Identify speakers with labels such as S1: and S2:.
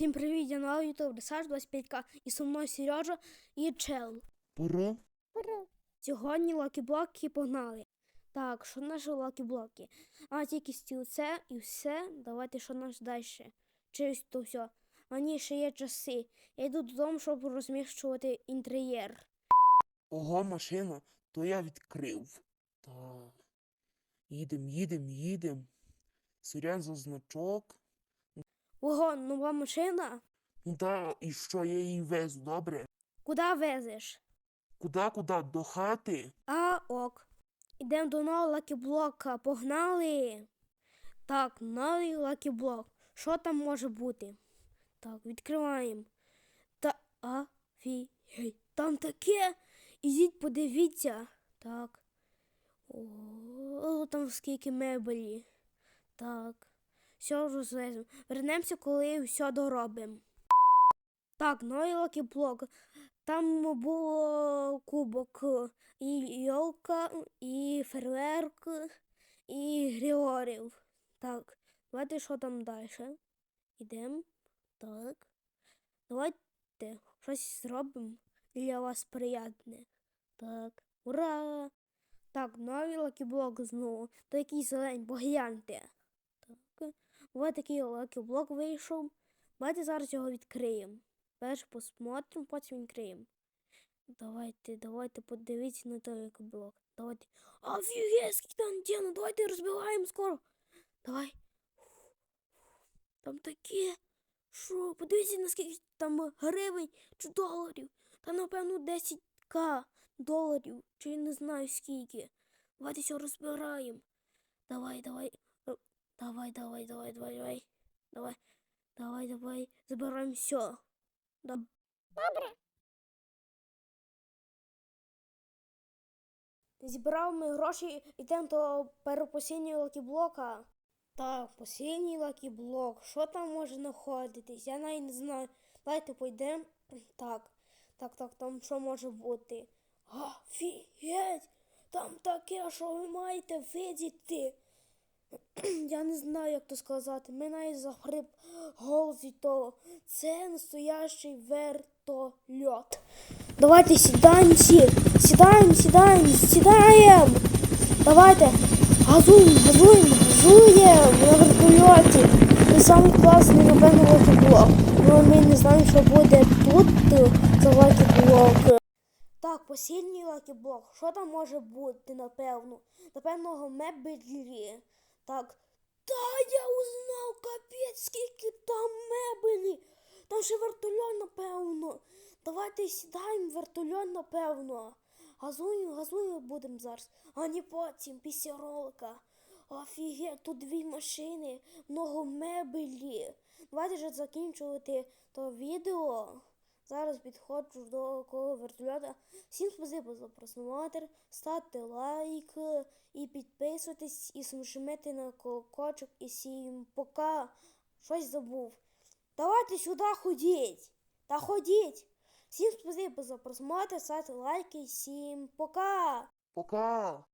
S1: Всім привіт, я на YouTube Ресаж 25к і со мною Сережа і Чел.
S2: Пора.
S1: Сьогодні лакі-блоки погнали. Так, що наші лакі-блоки? А, тільки стілце і все. Давайте що наш далі. Через то все. А ні, ще є часи. Я йду додому, щоб розміщувати інтер'єр.
S2: Ого, машина, то я відкрив. Так. Їдем, їдем, їдем. Сорян значок.
S1: Ого, нова машина?
S2: Да, і що я її везу, добре?
S1: Куди везеш?
S2: Куда, куда? До хати?
S1: А, ок. Ідемо до нового лакі-блока. Погнали. Так, новий лакі-блок. Що там може бути? Так, відкриваємо. Та афігеть. Там таке. Ідіть, подивіться. Так. О, там скільки меблі. Так. Все розвеземо. Вернемося, коли все доробимо. Так, новий лакі-блок. Там було кубок, і йолка, і фейерверк, і Григорів. Так, давайте що там далі. Ідемо. Так. Давайте щось зробимо для вас приятне. Так. Ура! Так, новий лакіблок знову. То якийсь зелень, погляньте. Ось такий лакіблок вийшов. Давайте зараз його відкриємо. Перш посмотрим, потім відкриємо. Давайте, давайте подивіться на той блок. Давайте. Офігеть, там діно, давайте розбиваємо скоро. Давай. Там таке. Що? Подивіться, наскільки там гривень чи доларів. Там, напевно, 10к доларів, чи не знаю скільки. Давайте все розбираємо. Давай, давай. Давай, давай, давай, давай, давай. Давай, давай, давай. Забираємо все. Добре. Зібрав ми гроші, йдемо до перепосіннього лакіблока. Так, посінній лакіблок. Що там може знаходитись? Я навіть не знаю. Давайте пойдемо. Так, так, так, там що може бути? Офігеть! Там таке, що ви маєте видіти. Я не знаю, як то сказати. Ми навіть захрип голос від того. Це настоящий вертольот. Давайте сідаємо всі. Сідаємо, сідаємо, сідаємо. Давайте. Газуємо, газуємо, газуємо на вертольоті. Це самий класний, напевно, лакіблок. Ну, ми не знаємо, що буде тут за лакіблок. Так, посильний лакіблок. Що там може бути, напевно? Напевно, мебелі. Так. Та я узнав, капець, скільки там мебелі. Там ще вертольот, напевно. Давайте сідаємо в вертольот, напевно. Газуємо, газуємо будемо зараз. А не потім, після ролика. Офігеть, тут дві машини, много мебелі. Давайте вже закінчувати то відео. Зараз підходжу до коло вертольота. Всім спасибо за просмотр. Ставте лайк і підписуйтесь, і жмите на колокольчик. І всім пока. Щось забув. Давайте сюди ходіть. Та ходіть. Всім спасибо за просмотр, ставте лайки, всім пока.
S2: Пока.